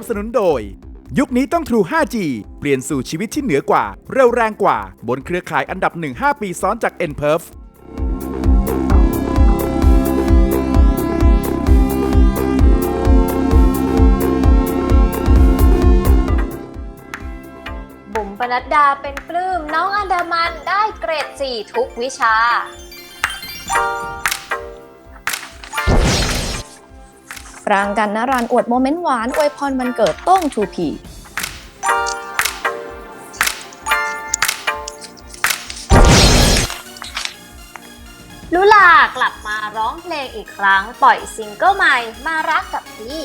บสนุนโดย ยุคนี้ต้อง True 5G เปลี่ยนสู่ชีวิตที่เหนือกว่า เร็วแรงกว่า บนเครือข่ายอันดับ 1 5 ปีซ้อนจาก n p e r f บุ๋มปนัดดาเป็นปลื้มน้องอันดามันได้เกรด 4 ทุกวิชา ปรางกันนรันอวดโมเมนต์หวานอวยพรวันเกิดโต้งทูพีลุลากลับมาร้องเพลงอีกครั้ง ปล่อยซิงเกิลใหม่มารักกับพี่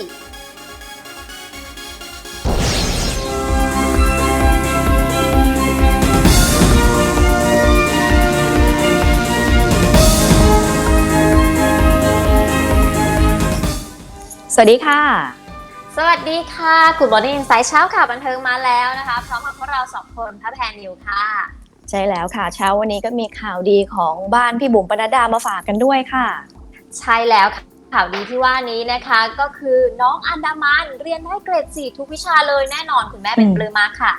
สวัสดีค่ะ สวัสดีค่ะคุณบอดี้อินไซต์เช้าข่าวบันเทิงมาแล้วนะคะพร้อมกับพวกเราสองคนพระแพนนิวค่ะ ใช่แล้วค่ะ เช้าวันนี้ก็มีข่าวดีของบ้านพี่บุ๋มปนัดดามาฝากกันด้วยค่ะ ใช่แล้วค่ะข่าวดีที่ว่านี้นะคะก็คือน้องอันดามันเรียนได้เกรด4ทุกวิชาเลยแน่นอนคุณแม่เป็นอืมปลื้มมากค่ะ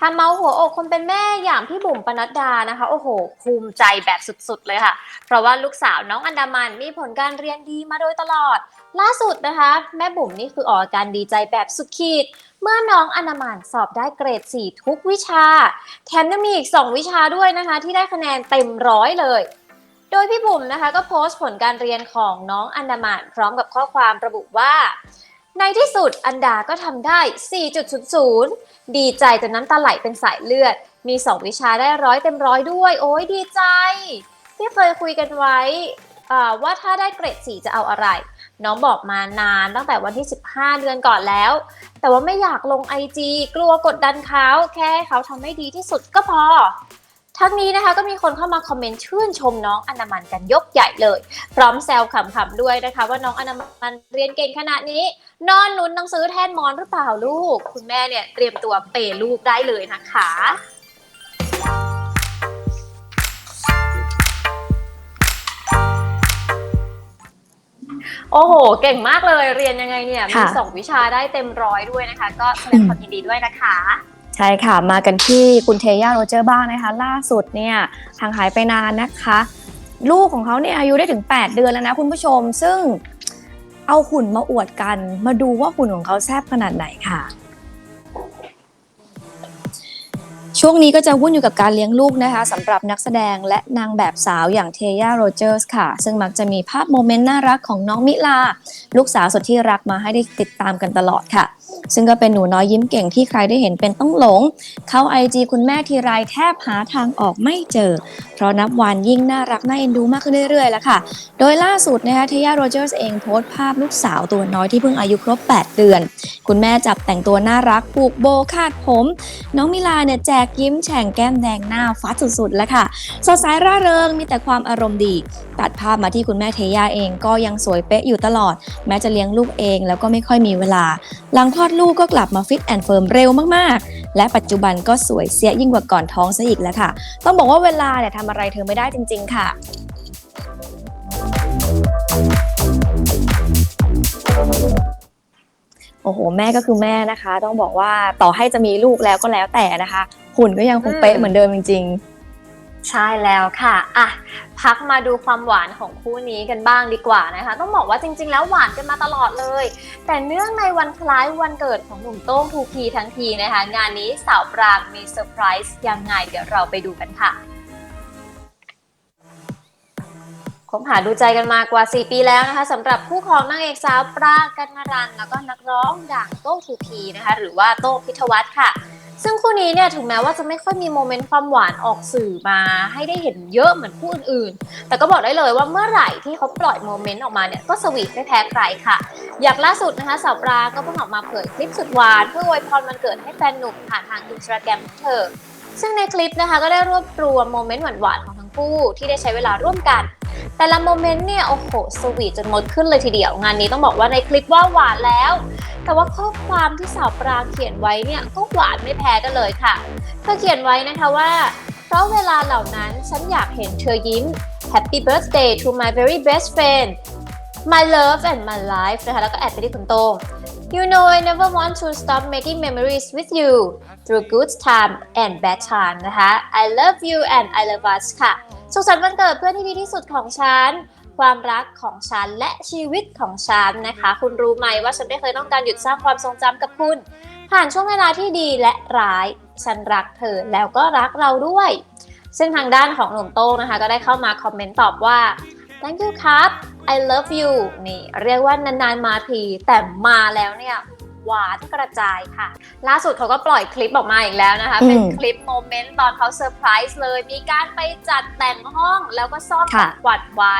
ทำเมาหัวอกคนเป็นแม่อย่างพี่บุ๋มปนัดดานะคะ โอ้โห ภูมิใจแบบสุดๆเลยค่ะ เพราะว่าลูกสาวน้องอันดามันมีผลการเรียนดีมาโดยตลอด ล่าสุดนะคะ แม่บุ๋มนี่คือออกอาการดีใจแบบสุดขีด เมื่อน้องอันดามันสอบได้เกรด 4 ทุกวิชา แถมยังมีอีก 2 วิชาด้วยนะคะ ที่ได้คะแนนเต็มร้อยเลย โดยพี่บุ๋มนะคะก็โพสต์ผลการเรียนของน้องอันดามันพร้อมกับข้อความระบุว่า ในที่สุดอันดาก็ทำได้ 4.00 ดีใจจนน้ำตาไหลเป็นสายเลือด มี 2 วิชาได้ร้อยเต็มร้อยด้วย โอ้ยดีใจ ที่เคยคุยกันไว้ว่าถ้าได้เกรด 4 จะเอาอะไร น้องบอกมานานตั้งแต่วันที่ 15 เดือนก่อนแล้ว แต่ว่าไม่อยากลง IG กลัวกดดันเขา แค่เขาทำให้ดีที่สุดก็พอ ทั้งนี้นะคะก็มีคนเข้ามาคอมเมนต์ชื่นชมน้องอนามันกันยกใหญ่เลย พร้อมแซวขำๆด้วยนะคะ ว่าน้องอนามันเรียนเก่งขนาดนี้ นอนหนุนหนังสือแทนหมอนหรือเปล่าลูก คุณแม่เนี่ยเตรียมตัวเปย์ลูกได้เลยนะคะโอ้โห เก่งมากเลย เรียนยังไงเนี่ย มีค่ะสองวิชาได้เต็มร้อยด้วยนะคะ ก็แสดงความยินดีด้วยนะคะ ใช่ค่ะ มากันที่คุณเทย่าโรเจอร์บ้างนะคะ ล่าสุดเนี่ยทางหายไปนานนะคะ ลูกของเขาเนี่ยอายุได้ถึง 8 เดือนแล้วนะคุณผู้ชม ซึ่งเอาหุ่นมาอวดกัน มาดูว่าหุ่นของเขาแซ่บขนาดไหนค่ะ ช่วงนี้ก็จะวุ่นอยู่กับการเลี้ยงลูกนะคะสำหรับนักแสดงและนางแบบสาวอย่างเทย่าโรเจอร์สค่ะ ซึ่งมักจะมีภาพโมเมนต์น่ารักของน้องมิลา ลูกสาวสุดที่รักมาให้ได้ติดตามกันตลอดค่ะ ซึ่งก็เป็นหนูน้อยยิ้มเก่งที่ใครได้เห็นเป็นต้องหลง เข้าไอจีคุณแม่ทีไรแทบหาทางออกไม่เจอเพราะนับวันยิ่งน่ารักน่าเอ็นดูมากขึ้นเรื่อยๆแล้วค่ะ โดยล่าสุดนะคะเทย่าโรเจอร์สเองโพสต์ภาพลูกสาวตัวน้อยที่เพิ่งอายุครบ 8 เดือน คุณแม่จับแต่งตัวน่ารักผูกโบคาดผม น้องมิลาเนี่ยแจกยิ้มแฉ่งแก้มแดงหน้าฟัดสุดๆแล้วค่ะสดใสร่าเริงมีแต่ความอารมณ์ดี ตัดภาพมาที่คุณแม่เทย่าเองก็ยังสวยเป๊ะอยู่ตลอด แม้จะเลี้ยงลูกเองแล้วก็ไม่ค่อยมีเวลา หลังคลอดลูกก็กลับมาฟิตแอนด์เฟิร์มเร็วมากๆ และปัจจุบันก็สวยเสียยิ่งกว่าก่อนท้องซะอีกแล้วค่ะ ต้องบอกว่าเวลาเนี่ยทำอะไรเธอไม่ได้จริง ๆ ค่ะ โอ้โห แม่ก็คือแม่นะคะ ต้องบอกว่าต่อให้จะมีลูกแล้วก็แล้วแต่นะคะหุ่นก็ยังคงเป๊ะเหมือนเดิมจริงใช่แล้วค่ะ อะ พักมาดูความหวานของคู่นี้กันบ้างดีกว่านะคะ ต้องบอกว่าจริง ๆ แล้วหวานกันมาตลอดเลย แต่เนื่องในวันคล้ายวันเกิดของหนุ่มโต้งทูพีทั้งทีนะคะ งานนี้สาวปรางมีเซอร์ไพรส์ยังไง เดี๋ยวเราไปดูกันค่ะ บหาดูใจกันมากว่า 4 ปีแล้วนะคะสำหรับคู่ของนางเอกสาวปรางกันนารัน แล้วก็นักร้องดังโต้งทูพีนะคะ หรือว่าโต้งพิทวัฒน์ค่ะ ซึ่งคู่นี้เนี่ยถึงแม้ว่าจะไม่ค่อยมีโมเมนต์ความหวานออกสื่อมาให้ได้เห็นเยอะเหมือนคู่อื่นๆ แต่ก็บอกได้เลยว่าเมื่อไหร่ที่เขาปล่อยโมเมนต์ออกมาเนี่ยก็สวีทไม่แพ้ใครค่ะ อย่างล่าสุดนะคะสาวปรางก็เพิ่งออกมาเผยคลิปสุดหวานเพื่ออวยพรวันเกิดให้แฟนหนุ่มผ่านทางอินสตาแกรมของเธอซึ่งในคลิปนะคะก็ได้รวบรวมโมเมนต์หวานๆของทั้งคู่ที่ได้ใช้เวลาร่วมกัน แต่ละโมเมนต์เนี่ย โอ้โห สวีทจนมดขึ้นเลยทีเดียว งานนี้ต้องบอกว่าในคลิปว่าหวานแล้ว แต่ว่าข้อความที่สาวปรางเขียนไว้เนี่ย ก็หวานไม่แพ้กันเลยค่ะ เธอเขียนไว้นะคะว่า เพราะเวลาเหล่านั้นฉันอยากเห็นเธอยิ้ม Happy birthday to my very best friend my love and my life นะคะแล้วก็แอดไปที่คุณโต้ง You know I never want to stop making memories with you through good time and bad time นะคะ I love you and I love us ค่ะ สุขสันต์วันเกิดเพื่อนที่ดีที่สุดของฉัน ความรักของฉันและชีวิตของฉันนะคะ คุณรู้ไหมว่าฉันไม่เคยต้องการหยุดสร้างความทรงจำกับคุณ ผ่านช่วงเวลาที่ดีและร้าย ฉันรักเธอแล้วก็รักเราด้วย ซึ่งทางด้านของหนุ่มโต้งนะคะ ก็ได้เข้ามาคอมเมนต์ตอบว่า thank you ครับ I love you นี่เรียกว่านานๆมาที แต่มาแล้วเนี่ยหวานกระจายค่ะ ล่าสุดเขาก็ปล่อยคลิปออกมาอีกแล้วนะคะอืมเป็นคลิปโมเมนต์ตอนเขาเซอร์ไพรส์เลย มีการไปจัดแต่งห้องแล้วก็ซ่อนขค่ะองขวัญไว้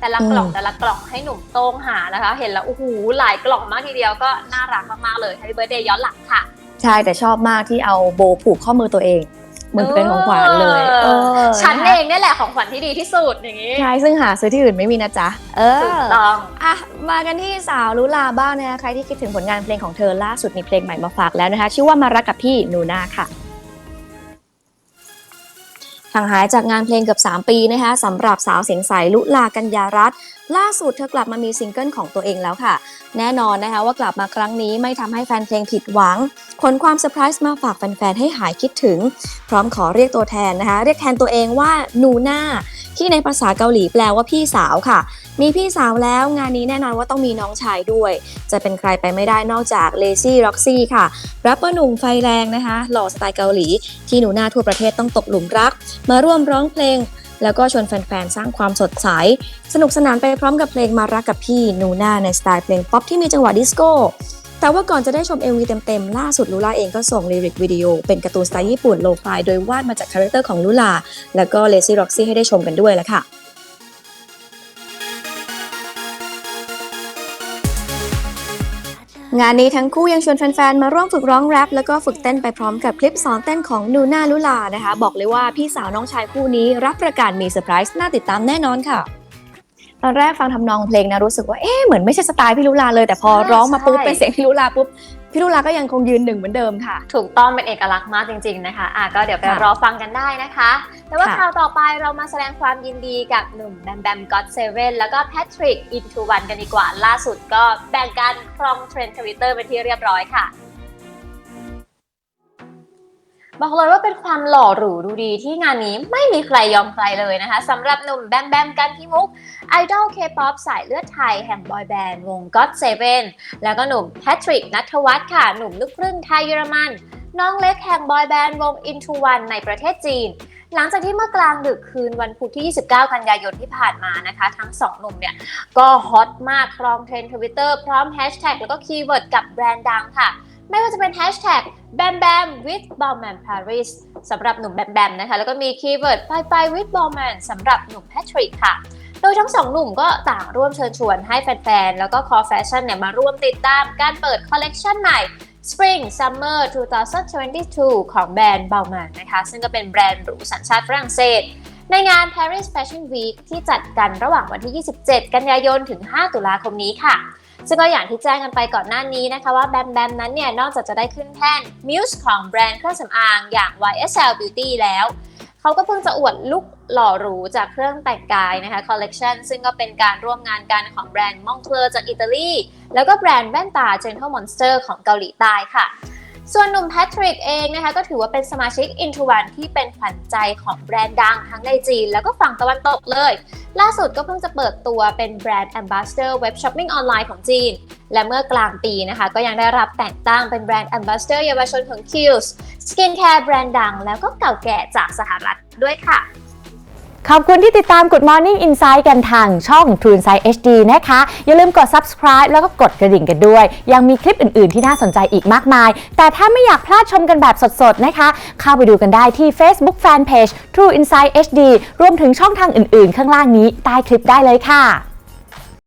แต่ละกล่องอืมแต่ละกล่องให้หนุ่มโต้งหานะคะ เห็นแล้วโอ้โหหลายกล่องมากทีเดียวก็น่ารักมากๆเลย Happy Birthday ย้อนหลังค่ะ ใช่แต่ชอบมากที่เอาโบผูกข้อมือตัวเอง เหมือนเป็นของขวัญเลยเออเออฉันนะคะเองเนี่ยแหละของขวัญที่ดีที่สุดอย่างนี้ใช่ซึ่งหาซื้อที่อื่นไม่มีนะจ๊ะ เอถูอกต้องอะมากันที่สาวลุลาบ้างนะคะใครที่คิดถึงผลงานเพลงของเธอล่าสุดมีเพลงใหม่มาฝากแล้วนะคะ ชื่อว่ามารักกับพี่หนูนาค่ะ ห่างหายจากงานเพลงเกือบ 3 ปีนะคะสำหรับสาวเสียงใสลุลากัญญารัตน์ล่าสุดเธอกลับมามีซิงเกิลของตัวเองแล้วค่ะ แน่นอนนะคะว่ากลับมาครั้งนี้ไม่ทำให้แฟนเพลงผิดหวัง ขนความเซอร์ไพรส์มาฝากแฟนๆ ให้หายคิดถึง พร้อมขอเรียกตัวแทนนะคะ เรียกแทนตัวเองว่านูน่าที่ในภาษาเกาหลีแปลว่าพี่สาวค่ะ มีพี่สาวแล้วงานนี้แน่นอนว่าต้องมีน้องชายด้วย จะเป็นใครไปไม่ได้นอกจากเลซี่ร็อกซี่ค่ะแรปเปอร์หนุ่มไฟแรงนะคะ หล่อสไตล์เกาหลี ที่หนูนาทั่วประเทศต้องตกหลุมรัก มาร่วมร้องเพลง แล้วก็ชวนแฟนๆ สร้างความสดใส สนุกสนานไปพร้อมกับเพลงมารักกับพี่หนูนาในสไตล์เพลงป๊อปที่มีจังหวะดิสโก้แต่ว่าก่อนจะได้ชม MV เต็มๆ ล่าสุดลูลาเองก็ส่งลิริกวิดีโอ เป็นการ์ตูนสไตล์ญี่ปุ่นโลฟายโดยวาดมาจากคาแรคเตอร์ของลูลา แล้วก็เลซี่ร็อกซี่ให้ได้ชมกันด้วยแล้วค่ะ งานนี้ทั้งคู่ยังชวนแฟนๆ มาร่วมฝึกร้องแรปแล้วก็ฝึกเต้นไปพร้อมกับคลิปสอนเต้นของนูน่าลุลานะคะ บอกเลยว่าพี่สาวน้องชายคู่นี้รับประกันมีเซอร์ไพรส์น่าติดตามแน่นอนค่ะ ตอนแรกฟังทำนองเพลงนะรู้สึกว่าเอ๊ะเหมือนไม่ใช่สไตล์พี่ลุลาเลยแต่พอใช่ร้องมาปุ๊บใช่เป็นเสียงพี่ลุลาปุ๊บ พี่ลุลาก็ยังคงยืนหนึ่งเหมือนเดิมค่ะ ถูกต้องเป็นเอกลักษณ์มากจริง ๆนะคะอะก็เดี๋ยวไปค่ะรอฟังกันได้นะคะ แต่ว่าค่ะ ข่าวต่อไปเรามาแสดงความยินดีกับหนุ่มแบมแบมก็อตเซเว่นแล้วก็แพทริกอินทูวันกันดีกว่าล่าสุดก็แบ่งกันครองเทรนด์ทวิตเตอร์เป็นที่เรียบร้อยค่ะ บอกเลยว่าเป็นความหล่อหรูดูดีที่งานนี้ไม่มีใครยอมใครเลยนะคะสำหรับหนุ่มแบมแบมกันพิมุกไอดอลเคป๊อปสายเลือดไทยแห่งบอยแบนด์วง God Seven แล้วก็หนุ่มแพทริกนัทวัฒน์ค่ะ หนุ่มลูกครึ่งไทยเยอรมัน น้องเล็กแห่งบอยแบนด์วง Into One ในประเทศจีนหลังจากที่เมื่อกลางดึกคืนวันพุธที่ 29 กันยายนที่ผ่านมานะคะ ทั้งสองหนุ่มเนี่ย ก็ฮอตมากครองเทรนด์ทวิตเตอร์พร้อมแฮชแท็กแล้วก็คีย์เวิร์ดกับแบรนด์ดังค่ะ ไม่ว่าจะเป็นแฮชแท็ก Bam Bam with Ballman Paris สำหรับหนุ่มแบมแบมนะคะ แล้วก็มีคีย์เวิร์ด Bye Bye with Ballman สำหรับหนุ่มแพทริกค่ะ โดยทั้งสองหนุ่มก็ต่างร่วมเชิญชวนให้แฟนๆ แล้วก็คอแฟชั่นเนี่ยมาร่วมติดตามการเปิดคอลเลกชันใหม่ Spring Summer 2022 ของแบรนด์ Bauman นะคะ ซึ่งก็เป็นแบรนด์หรูสัญชาติฝรั่งเศสในงาน Paris Fashion Week ที่จัดกันระหว่างวันที่ 27 กันยายน ถึง 5 ตุลาคมนี้ค่ะ ซึ่งก็อย่างที่แจ้งกันไปก่อนหน้านี้นะคะว่าแบมแบมนั้นเนี่ยนอกจากจะได้ขึ้นแท่นมิวส์ของแบรนด์เครื่องสำอางอย่าง YSL Beauty แล้วเขาก็เพิ่งจะอวดลุกหล่อหรูจากเครื่องแต่งกายนะคะคอลเลกชันซึ่งก็เป็นการร่วมงานกันของแบรนด์มองเคลอจากอิตาลี แล้วก็แบรนด์แว่นตา Gentle Monster ของเกาหลีใต้ค่ะ ส่วนหนุ่มแพทริกเองนะคะก็ถือว่าเป็นสมาชิก Into One ที่เป็นขวัญใจของแบรนด์ดังทั้งในจีน แล้วก็ฝั่งตะวันตกเลย ล่าสุดก็เพิ่งจะเปิดตัวเป็นแบรนด์แอมบาสเตอร์เว็บช้อปปิ้งออนไลน์ของจีน และเมื่อกลางปีนะคะ ก็ยังได้รับแต่งตั้งเป็นแบรนด์แอมบาสเตอร์เยาวชนของคิวส์สกินแคร์แบรนด์ดังแล้วก็เก่าแก่จากสหรัฐด้วยค่ะ ขอบคุณที่ติดตาม Good Morning Insight กันทางช่อง True Insight HD นะคะ อย่าลืมกด subscribe แล้วก็กดกระดิ่งกันด้วย ยังมีคลิปอื่น ๆ ที่น่าสนใจอีกมากมาย แต่ถ้าไม่อยากพลาดชมกันแบบสด ๆ นะคะ เข้าไปดูกันได้ที่ Facebook Fanpage True Insight HD รวมถึงช่องทางอื่น ๆ ข้างล่างนี้ใต้คลิปได้เลยค่ะ